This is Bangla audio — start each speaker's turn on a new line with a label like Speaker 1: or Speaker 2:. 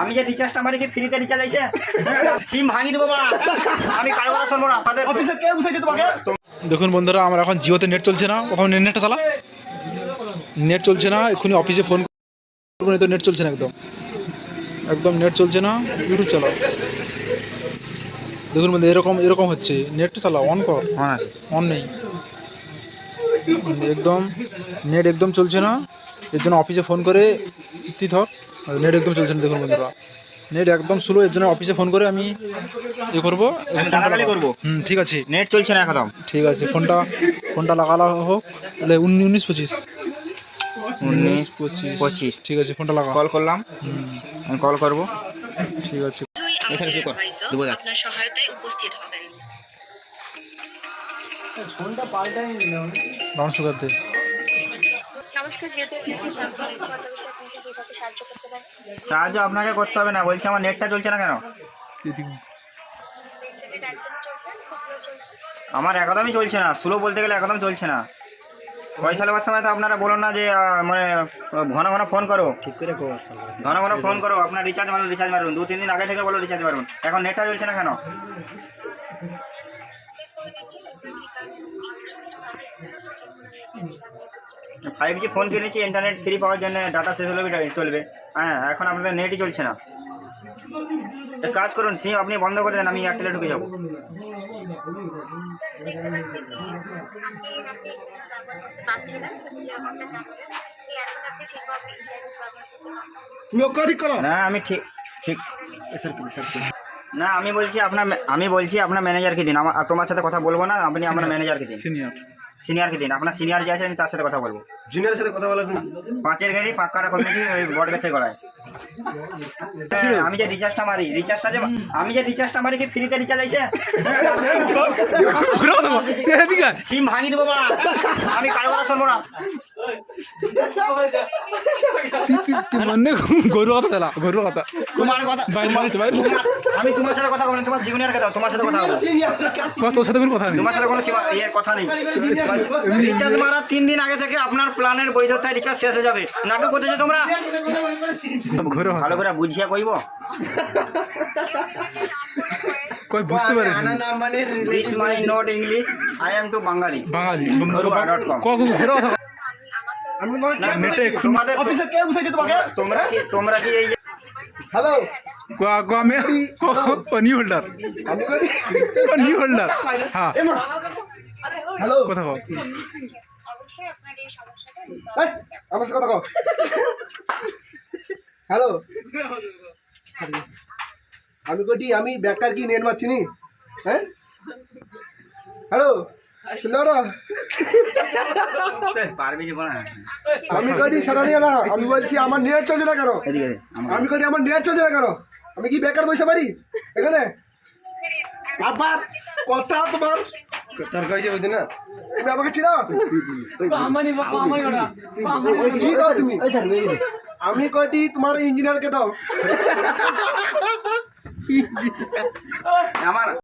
Speaker 1: আমি যে রিচার্জটা মারি কি ফ্রিতে রিচার্জ আইছে সিম ভাঙি দেবো বাড়া আমি কারও কথা শুনব না। তাদের
Speaker 2: অফিসে কে বুঝাইছে তোমাকে?
Speaker 3: দেখুন বন্ধুরা আমার এখন জিওতে নেট চলছে না। কখন নেটটা চালা? নেট চলছে না এক্ষুনি অফিসে ফোন করব তো নেট চলছে না একদম। একদম নেট চলছে না ইউটিউব চালাও। দেখুন বন্ধু এরকম এরকম হচ্ছে। নেটটা চালাও অন কর।
Speaker 1: হ্যাঁ আছে।
Speaker 3: অন নেই। একদম নেট একদম চলছে না। এর জন্য অফিসে ফোন করে তুই ধর। নেট একদম চলছে না দেখুন বন্ধুরা। নেট একদম স্লো এর জন্য অফিসে ফোন করে আমি ইয়ে করব
Speaker 1: করব।
Speaker 3: হুম ঠিক আছে।
Speaker 1: নেট চলছে না একদম।
Speaker 3: ঠিক আছে ফোনটা ফোনটা লাগানো হোক তাহলে উনিশ উনিশ পঁচিশ।
Speaker 1: উনিশ
Speaker 3: পঁচিশ।
Speaker 1: পঁচিশ।
Speaker 3: ঠিক আছে ফোনটা লাগা
Speaker 1: কল করলাম। আমি কল করব।
Speaker 3: ঠিক আছে।
Speaker 1: এখানে কি কর? দেবো দেখ
Speaker 4: আপনার সহায়তায় উপস্থিত হবেন।
Speaker 3: ডাউন সুগার দে।
Speaker 4: নমস্কার সাহায্য করতে পারি?
Speaker 1: সাহায্য আপনাকে করতে হবে না বলছি আমার নেটটা চলছে না কেন? আমার একদমই চলছে না স্লো বলতে গেলে একদম চলছে না। পয়সা নেওয়ার সময় তো আপনারা বলুন না যে মানে ঘন ঘন ফোন করো। ঠিক করে ঘন ঘন ফোন করো আপনার রিচার্জ মারুন রিচার্জ মারুন দু তিন দিন আগে থেকে বলো রিচার্জ মারুন। এখন নেটটা চলছে না কেন? ফাইভ জি ফোন কিনেছি ইন্টারনেট ফ্রি পাওয়ার জন্য ডাটা শেষ হলে চলবে। হ্যাঁ এখন আপনাদের নেটই চলছে না। এক কাজ করুন সিম আপনি বন্ধ করে দেন আমি এয়ারটেলে ঢুকে যাব।
Speaker 4: না
Speaker 2: ঠিক করো?
Speaker 1: আমি ঠিক ঠিক। না আমি বলছি আপনার আমি বলছি আপনার ম্যানেজারকে দিন। আমার তোমার সাথে কথা বলব না আপনি আপনার ম্যানেজারকে দিন।
Speaker 3: সিনিয়র
Speaker 1: সিনিয়রকে দিন আপনার সিনিয়র যে আছে আমি তার সাথে কথা বলব।
Speaker 2: জুনিয়রের সাথে কথা বলার
Speaker 1: পাঁচের গাড়ি পাক্কাটা কমিটি ওই বট গাছে গড়ায়। আমি যে রিচার্জটা মারি রিচার্জটা যে আমি যে রিচার্জটা মারি কি ফ্রিতে রিচার্জ আইছে সিম ভাঙি দেবো বাড়া। আমি কারও কথা শুনব না।
Speaker 3: গরু কথা চালা গরু কথা
Speaker 1: তোমার কথা
Speaker 3: বাইরে
Speaker 1: তোমার-
Speaker 3: বাড়িতে, বাইরে।
Speaker 1: তোমার- আমি তোমার সাথে কথা বলি তোমার জীবনের কথা তোমার সাথে কথা বলব
Speaker 3: তোর সাথে কোনো কথা নেই
Speaker 1: তোমার সাথে কোনো ইয়ে কথা নেই রিচার্জ মারার তিন দিন আগে থেকে আপনার প্ল্যানের বৈধতায় রিচার্জ শেষ হয়ে যাবে নাটক করতেছো তোমরা ভালো করে বুঝিয়া কইব
Speaker 3: কই বুঝতে পারি
Speaker 1: this my not English I to Bangali
Speaker 3: ক কথা
Speaker 4: আমি
Speaker 3: নেটে
Speaker 1: তোমাদের
Speaker 2: অফিসে কে বুঝাইছে তোমাকে?
Speaker 1: তোমরা কি তোমরা কি এই
Speaker 2: হ্যালো?
Speaker 3: ক আমি ক নিউ হোল্ডার নিউ হোল্ডার হ্যাঁ।
Speaker 2: হ্যালো?
Speaker 3: কথা কও।
Speaker 2: আমার সাথে কথা কও। হ্যালো? আমি কটি আমি বেকার কি নেট মারছি নি? হ্যাঁ? হ্যালো? আমি কটি সেটা নিয়ে না। আমি বলছি আমার নেট চলছে না কেন? আমি কটি আমার নেট চলছে না কেন? আমি কি বেকার বসে পারি এখানে? আবার কথা তোমার? তোর কইছে বুঝি না। তুমি আমাকে চিনো? কি তুমি? আমি কটি তোমার ইঞ্জিনিয়ারকে দাও?
Speaker 1: আমার